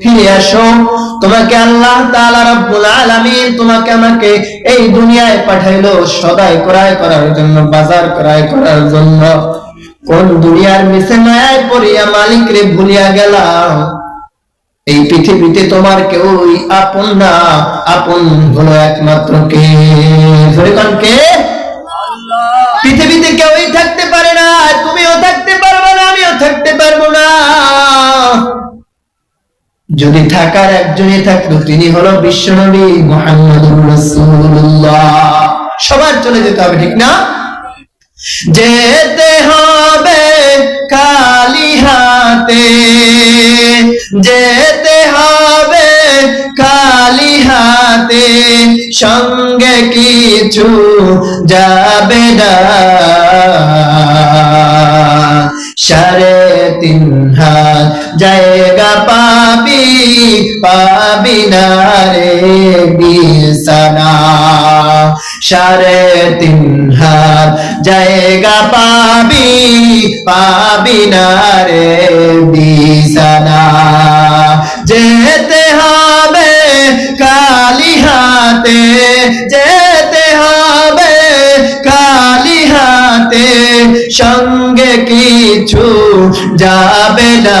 ফিরে আসো। তোমাকে আল্লাহ তাআলা রাব্বুল আলামিন তোমাকে আমাকে এই দুনিয়ায় পাঠাইলো সদাই ক্রয় করার জন্য, বাজার ক্রয় করার জন্য। কোন দুনিয়ার মিশে মায়ায় পড়িয়া মালিক রে ভুলিয়া গেলাম। এই পৃথিবীতে তোমার কেউ আপন না, আপন হলো একমাত্র কে? কে? যদি থাকার একজনই থাকতো, তিনি হলো বিশ্বনবী মোহাম্মদুর রাসূলুল্লাহ। সবার চলে যেতে হবে, ঠিক না? যেতে হবে কালি হাতে, যেতে হবে কালি হাতে, সঙ্গে কিছু যাবে না। সাড়ে তিন হাত জায়গা পাবি পাবি না রে বিছানা তিন হাত জায়গা পাবি পাবি না যেতে হবে কালি হাতে, যেতে হবে কালি হাতে, সঙ্গে কিছু যাবে না।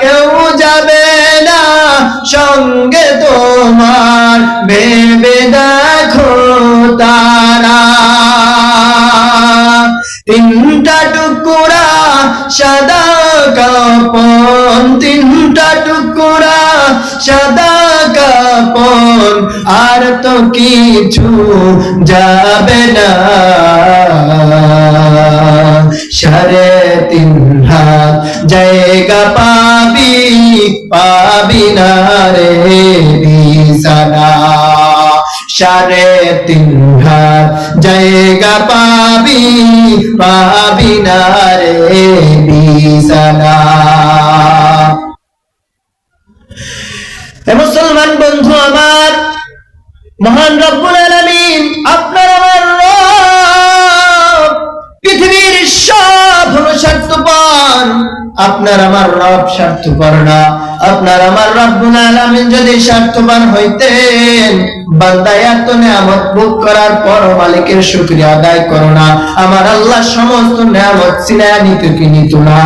কেউ যাবে না। সঙ্গে তোমার ভেবে দেখো তারা। তিনটা টুকুরা সাদা কাপন, তিনটা টুকুরা সাদা কাপন, আর তো কিছু যাবে না। সাড়ে তিন হাত জায়গা পাবি সাড়ে তিন হাত জায়গা পাবি পাবি না রে মুসলমান বন্ধু আমার, মহান রব্বুল আলামিন, আপনার আমার পৃথিবীর সব হলো স্বার্থপর আপনার আমার রব স্বার্থপর না। আপনার আমার রব্বুল আলামিন যদি স্বার্থবান হইতেন বান্দা এত নিয়ামত ভোগ করার পর মালিকের শুকরিয়া আদায় করো না। আমার আল্লাহ সমস্ত নিয়ামত ছিনায় নিতে কি নিত না।